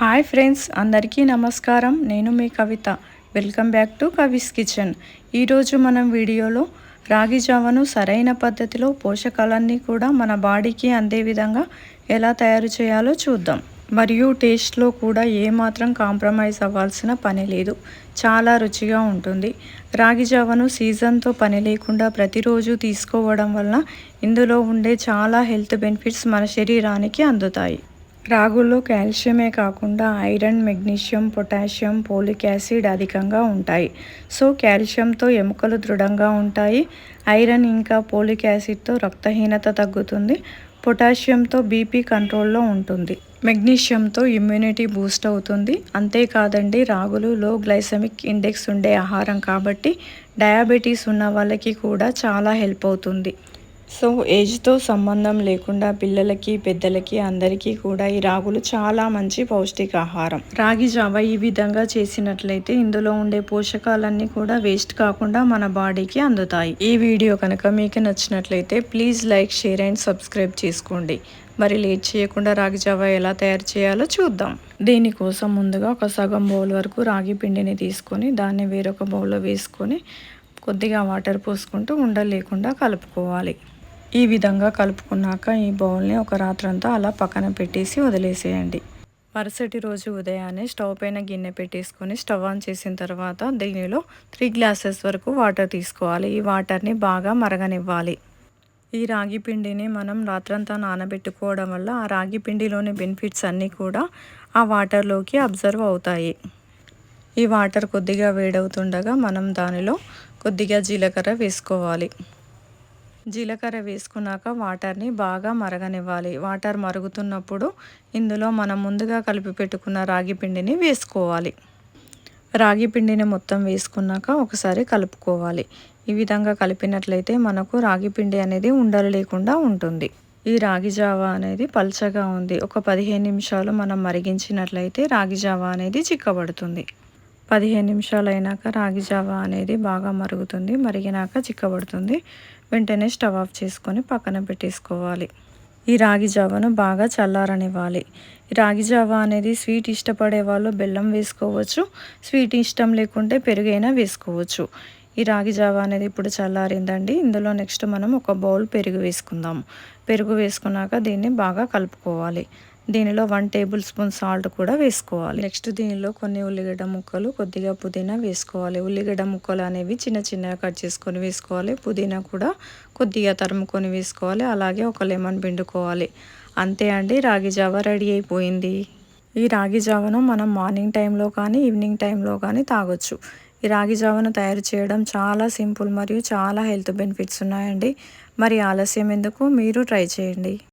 Hi friends అందరికీ నమస్కారం. నేను మీ Kavitha. Welcome back to Kavi's kitchen. ఈరోజు మనం వీడియోలో రాగి జావను సరైన పద్ధతిలో పోషకాలన్నీ కూడా మన బాడీకి అందే విధంగా ఎలా తయారు చేయాలో చూద్దాం. మరియు టేస్ట్లో కూడా ఏమాత్రం కాంప్రమైజ్ అవ్వాల్సిన పని లేదు. చాలా రుచిగా ఉంటుంది. రాగి జావను సీజన్తో పని లేకుండా ప్రతిరోజు తీసుకోవడం వలన ఇందులో ఉండే చాలా హెల్త్ బెనిఫిట్స్ మన శరీరానికి అందుతాయి. రాగుల్లో కాల్షియమే కాకుండా iron magnesium potassium folic acid అధికంగా ఉంటాయి. సో కాల్షియంతో ఎముకలు దృఢంగా ఉంటాయి. ఐరన్ ఇంకా పోలిక్ యాసిడ్తో రక్తహీనత తగ్గుతుంది. పొటాషియంతో బీపీ కంట్రోల్లో ఉంటుంది. మెగ్నీషియంతో ఇమ్యూనిటీ బూస్ట్ అవుతుంది. అంతేకాదండి రాగులు లో గ్లైసమిక్ ఇండెక్స్ ఉండే ఆహారం కాబట్టి డయాబెటీస్ ఉన్న వాళ్ళకి కూడా చాలా హెల్ప్ అవుతుంది. సో ఏజ్తో సంబంధం లేకుండా పిల్లలకి పెద్దలకి అందరికీ కూడా ఈ రాగులు చాలా మంచి పౌష్టికాహారం. రాగి జావ ఈ విధంగా చేసినట్లయితే ఇందులో ఉండే పోషకాలన్నీ కూడా వేస్ట్ కాకుండా మన బాడీకి అందుతాయి. ఈ వీడియో కనుక మీకు నచ్చినట్లయితే please like share and subscribe చేసుకోండి. మరి లేట్ చేయకుండా రాగి జావ ఎలా తయారు చేయాలో చూద్దాం. దీనికోసం ముందుగా ఒక సగం బౌల్ వరకు రాగి పిండిని తీసుకొని దాన్ని వేరొక బౌల్లో వేసుకొని కొద్దిగా వాటర్ పోసుకుంటూ ఉండలేకుండా కలుపుకోవాలి. ఈ విధంగా కలుపుకున్నాక ఈ బౌల్ని ఒక రాత్రంతా అలా పక్కన పెట్టేసి వదిలేసేయండి. మరుసటి రోజు ఉదయాన్నే స్టవ్ పైన గిన్నె పెట్టేసుకొని స్టవ్ ఆన్ చేసిన తర్వాత దీనిలో త్రీ గ్లాసెస్ వరకు వాటర్ తీసుకోవాలి. ఈ వాటర్ని బాగా మరగనివ్వాలి. ఈ రాగి పిండిని మనం రాత్రంతా నానబెట్టుకోవడం వల్ల ఆ రాగి పిండిలోని బెనిఫిట్స్ అన్నీ కూడా ఆ వాటర్లోకి అబ్జర్వ్ అవుతాయి. ఈ వాటర్ కొద్దిగా వేడవుతుండగా మనం దానిలో కొద్దిగా జీలకర్ర వేసుకోవాలి. జీలకర్ర వేసుకున్నాక వాటర్ని బాగా మరగనివ్వాలి. వాటర్ మరుగుతున్నప్పుడు ఇందులో మనం ముందుగా కలిపి పెట్టుకున్న రాగి పిండిని వేసుకోవాలి. రాగి పిండిని మొత్తం వేసుకున్నాక ఒకసారి కలుపుకోవాలి. ఈ విధంగా కలిపినట్లయితే మనకు రాగి పిండి అనేది ఉండలు లేకుండా ఉంటుంది. ఈ రాగి జావా అనేది పల్చగా ఉంది. ఒక పదిహేను నిమిషాలు మనం మరిగించినట్లయితే రాగి జావా అనేది చిక్కబడుతుంది. పదిహేను నిమిషాలు అయినాక రాగి జావా అనేది బాగా మరుగుతుంది మరిగినాక చిక్కబడుతుంది. వెంటనే స్టవ్ ఆఫ్ చేసుకొని పక్కన పెట్టేసుకోవాలి. ఈ రాగి జావను బాగా చల్లారనివ్వాలి. రాగి జావా అనేది స్వీట్ ఇష్టపడే వాళ్ళు బెల్లం వేసుకోవచ్చు స్వీట్ ఇష్టం లేకుంటే పెరుగైనా వేసుకోవచ్చు. ఈ రాగి జావా అనేది ఇప్పుడు చల్లారిందండి. ఇందులో నెక్స్ట్ మనం ఒక బౌల్ పెరుగు వేసుకుందాం. పెరుగు వేసుకున్నాక దీన్ని బాగా కలుపుకోవాలి. దీనిలో వన్ టేబుల్ స్పూన్ సాల్ట్ కూడా వేసుకోవాలి. నెక్స్ట్ దీనిలో కొన్ని ఉల్లిగడ్డ ముక్కలు కొద్దిగా పుదీనా వేసుకోవాలి. ఉల్లిగడ్డ ముక్కలు అనేవి చిన్న చిన్నగా కట్ చేసుకొని వేసుకోవాలి. పుదీనా కూడా కొద్దిగా తరుముకొని వేసుకోవాలి. అలాగే ఒక లెమన్ పిండుకోవాలి. అంతే అండి రాగి జావ రెడీ అయిపోయింది. ఈ రాగి జావను మనం మార్నింగ్ టైంలో కానీ ఈవినింగ్ టైంలో కానీ తాగొచ్చు. ఈ రాగి జావను తయారు చేయడం చాలా సింపుల్ మరియు చాలా హెల్త్ బెనిఫిట్స్ ఉన్నాయండి. మరి ఆలస్యం ఎందుకు? మీరు ట్రై చేయండి.